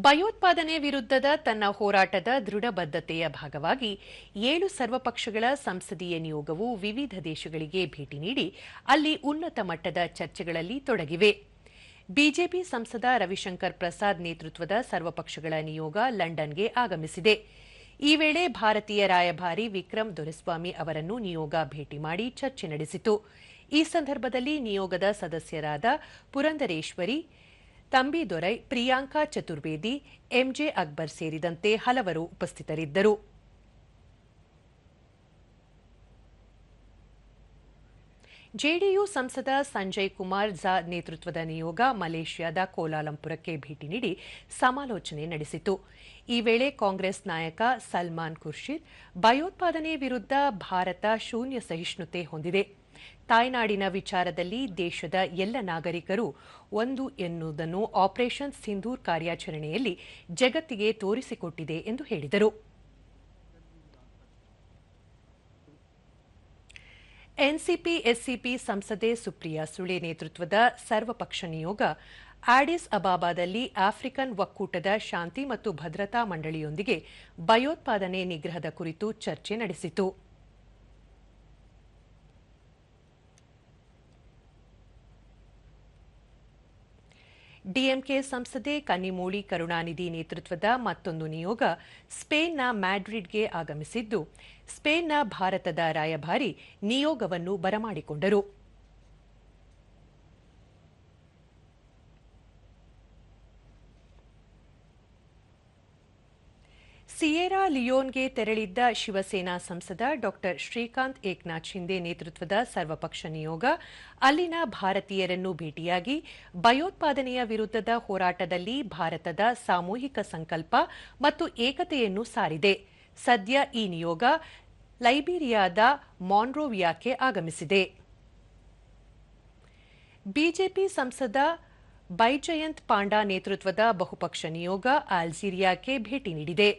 ಭಯೋತ್ಪಾದನೆ ವಿರುದ್ಧದ ತನ್ನ ಹೋರಾಟದ ದೃಢಬದ್ಧತೆಯ ಭಾಗವಾಗಿ ಏಳು ಸರ್ವಪಕ್ಷಗಳ ಸಂಸದೀಯ ನಿಯೋಗವು ವಿವಿಧ ದೇಶಗಳಿಗೆ ಭೇಟಿ ನೀಡಿ ಅಲ್ಲಿ ಉನ್ನತ ಮಟ್ಟದ ಚರ್ಚೆಗಳಲ್ಲಿ ತೊಡಗಿವೆ. ಬಿಜೆಪಿ ಸಂಸದ ರವಿಶಂಕರ್ ಪ್ರಸಾದ್ ನೇತೃತ್ವದ ಸರ್ವಪಕ್ಷಗಳ ನಿಯೋಗ ಲಂಡನ್ಗೆ ಆಗಮಿಸಿದೆ. ಈ ವೇಳೆ ಭಾರತೀಯ ರಾಯಭಾರಿ ವಿಕ್ರಮ್ ದೊರೆಸ್ವಾಮಿ ಅವರನ್ನು ನಿಯೋಗ ಭೇಟಿ ಮಾಡಿ ಚರ್ಚೆ ನಡೆಸಿತು. ಈ ಸಂದರ್ಭದಲ್ಲಿ ನಿಯೋಗದ ಸದಸ್ಯರಾದ ಪುರಂದರೇಶ್ವರಿ ತಂಬಿದೊರೈ ಪ್ರಿಯಾಂಕಾ ಚತುರ್ವೇದಿ ಎಂಜೆ ಅಕ್ಬರ್ ಸೇರಿದಂತೆ ಹಲವರು ಉಪಸ್ಥಿತರಿದ್ದರು. ಜೆಡಿಯು ಸಂಸದ ಸಂಜಯ್ ಕುಮಾರ್ ಝಾ ನೇತೃತ್ವದ ನಿಯೋಗ ಮಲೇಷ್ಯಾದ ಕೋಲಾಲಂಪುರಕ್ಕೆ ಭೇಟಿ ನೀಡಿ ಸಮಾಲೋಚನೆ ನಡೆಸಿತು. ಈ ವೇಳೆ ಕಾಂಗ್ರೆಸ್ ನಾಯಕ ಸಲ್ಮಾನ್ ಖುರ್ಷಿದ್ ಭಯೋತ್ಪಾದನೆ ವಿರುದ್ಧ ಭಾರತ ಶೂನ್ಯ ಸಹಿಷ್ಣುತೆ ಹೊಂದಿದೆ. ತಾಯ್ನಾಡಿನ ವಿಚಾರದಲ್ಲಿ ದೇಶದ ಎಲ್ಲ ನಾಗರಿಕರು ಒಂದು ಎನ್ನುವುದನ್ನು ಆಪರೇಷನ್ ಸಿಂಧೂರ್ ಕಾರ್ಯಾಚರಣೆಯಲ್ಲಿ ಜಗತ್ತಿಗೆ ತೋರಿಸಿಕೊಟ್ಟಿದೆ ಎಂದು ಹೇಳಿದರು. ಎನ್ಸಿಪಿ, ಎಸ್ಸಿಪಿ ಸಂಸದೆ ಸುಪ್ರಿಯಾ ಸುಳೆ ನೇತೃತ್ವದ ಸರ್ವಪಕ್ಷ ನಿಯೋಗ ಆಡಿಸ್ ಅಬಾಬಾದಲ್ಲಿ ಆಫ್ರಿಕನ್ ಒಕ್ಕೂಟದ ಶಾಂತಿ ಮತ್ತು ಭದ್ರತಾ ಮಂಡಳಿಯೊಂದಿಗೆ ಭಯೋತ್ಪಾದನೆ ನಿಗ್ರಹದ ಕುರಿತು ಚರ್ಚೆ ನಡೆಸಿತು. ಡಿಎಂಕೆ ಸಂಸದೆ ಕನ್ನಿಮೋಳಿ ಕರುಣಾನಿಧಿ ನೇತೃತ್ವದ ಮತ್ತೊಂದು ನಿಯೋಗ ಸ್ಪೇನ್ನ ಮ್ಯಾಡ್ರಿಡ್ಗೆ ಆಗಮಿಸಿದ್ದು. ಸ್ಪೇನ್ನ ಭಾರತದ ರಾಯಭಾರಿ ನಿಯೋಗವನ್ನು ಬರಮಾಡಿಕೊಂಡರು. ಸಿಯೇರಾ ಲಿಯೋನ್ಗೆ ತೆರಳಿದ್ದ ಶಿವಸೇನಾ ಸಂಸದ ಡಾ ಶ್ರೀಕಾಂತ್ ಏಕ್ನಾಥ್ ಶಿಂದೆ ನೇತೃತ್ವದ ಸರ್ವಪಕ್ಷ ನಿಯೋಗ, ಅಲ್ಲಿನ ಭಾರತೀಯರನ್ನು ಭೇಟಿಯಾಗಿ ಭಯೋತ್ಪಾದನೆಯ ವಿರುದ್ಧದ ಹೋರಾಟದಲ್ಲಿ ಭಾರತದ ಸಾಮೂಹಿಕ ಸಂಕಲ್ಪ ಮತ್ತು ಏಕತೆಯನ್ನು ಸಾರಿದೆ. ಸದ್ಯ ಈ ನಿಯೋಗ ಲೈಬೀರಿಯಾದ ಮಾನ್ರೋವಿಯಾಕ್ಕೆ ಆಗಮಿಸಿದೆ. ಬಿಜೆಪಿ ಸಂಸದ ಬೈಜಯಂತ್ ಪಾಂಡಾ ನೇತೃತ್ವದ ಬಹುಪಕ್ಷ ನಿಯೋಗ ಅಲ್ಜೀರಿಯಾಕ್ಕೆ ಭೇಟಿ ನೀಡಿದೆ.